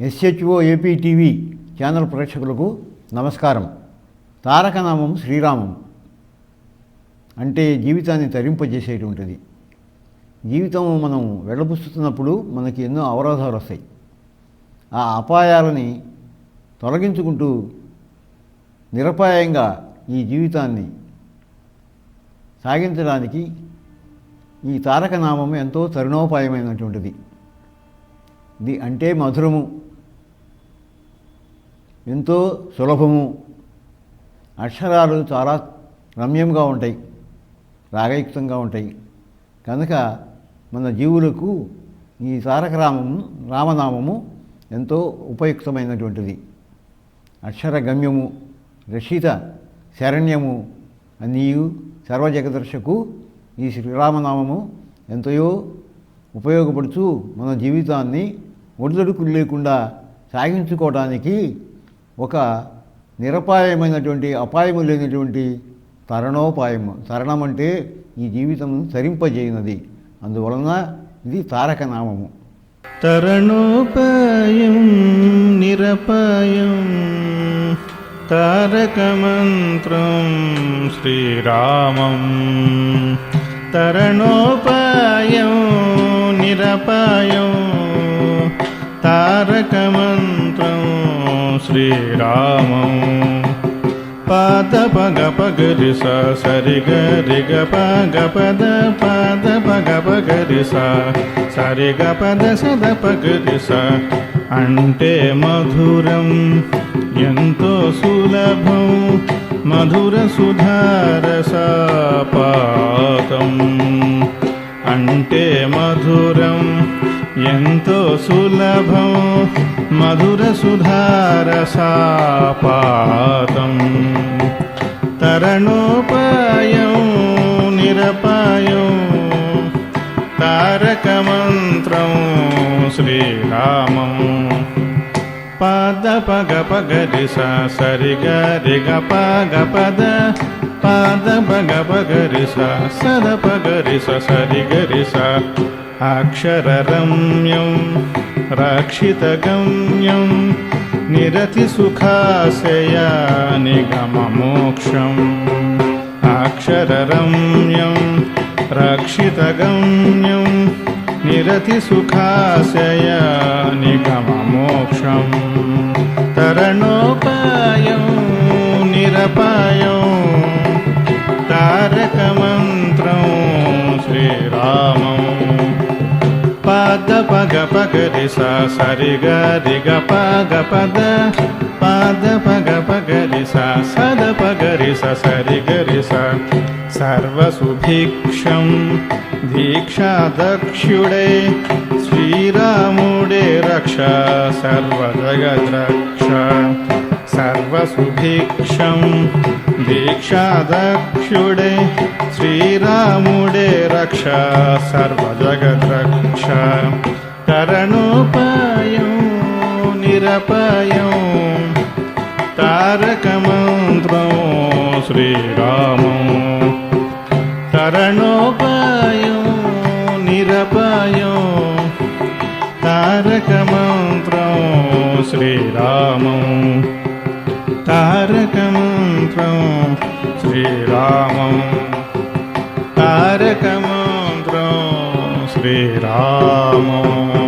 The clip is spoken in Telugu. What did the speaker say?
ఎస్హెచ్ఓ ఏపీ టీవీ ఛానల్ ప్రేక్షకులకు నమస్కారం. తారకనామం శ్రీరామం అంటే జీవితాన్ని తరింపజేసేటువంటిది. జీవితం మనం వెళ్ళబుస్తున్నప్పుడు మనకి ఎన్నో అవరోధాలు వస్తాయి. ఆ అపాయాలని తొలగించుకుంటూ నిరపాయంగా ఈ జీవితాన్ని సాగించడానికి ఈ తారకనామం ఎంతో తరుణోపాయమైనటువంటిది. ఇది అంటే మధురము. ఎంతో సులభము. అక్షరాలు చాలా రమ్యంగా ఉంటాయి రాగయుక్తంగా ఉంటాయి. కనుక మన జీవులకు ఈ తారక రామము రామనామము ఎంతో ఉపయుక్తమైనటువంటిది. అక్షర గమ్యము రషిత శరణ్యము అన్నీయు సర్వజగదర్శకు ఈ శ్రీరామనామము ఎంతయో ఉపయోగపడుతూ మన జీవితాన్ని ఒడిదొడుకులు లేకుండా సాగించుకోవడానికి ఒక నిరపాయమైనటువంటి అపాయము లేనటువంటి తరణోపాయము. తరణం అంటే ఈ జీవితం తరింపజేయనది. అందువలన ఇది తారక నామము. తరణోపాయం నిరపాయం తారకమంత్రం శ్రీరామం. తరణోపాయం నిరపాయం తారకమంత్రం శ్రీరామం పాద పగ పగరి సరి గరి గ పగ పద పాద పగ పగరి సరి గ పద సద పగరి అంటే మధురం ఎంతో సులభం మధుర సుధారస పాతం. అంటే మధురం ఎంతో సులభం మధురసుధారసాపాతం తరణోపాయం నిరపాయం తారకమంత్రం శ్రీరామం. పాద పగ పగరి స సరి గరి గ పగ పద. పాద పగ పగరి సద పగరి స సరి గరి స అక్షరరమ్యం रक्षितगम्यं निरतिसुखाशया निगममोक्षम् अक्षररम्यं रक्षितगम्यं निरतिसुखाशया పగరి సా సరి గరి గ పగ పద. పాద పగ పగరి సా సద పగరి స సరి గరి సర్వసుభిక్షం దీక్షా దక్షుడే శ్రీరాముడే రక్ష సర్వజగద్రక్ష. సర్వసుభిక్షం దీక్షా దక్షుడే శ్రీరాముడే రక్ష సర్వజగద్రక్ష. కరణోపాయం నిరపాయం తారకమంత్రం శ్రీరామం. తరణోపాయం నిరపాయం తారకమంత్రం శ్రీరామం. తారకమంత్రం శ్రీరామం. తారకమంత్రం శ్రీరామం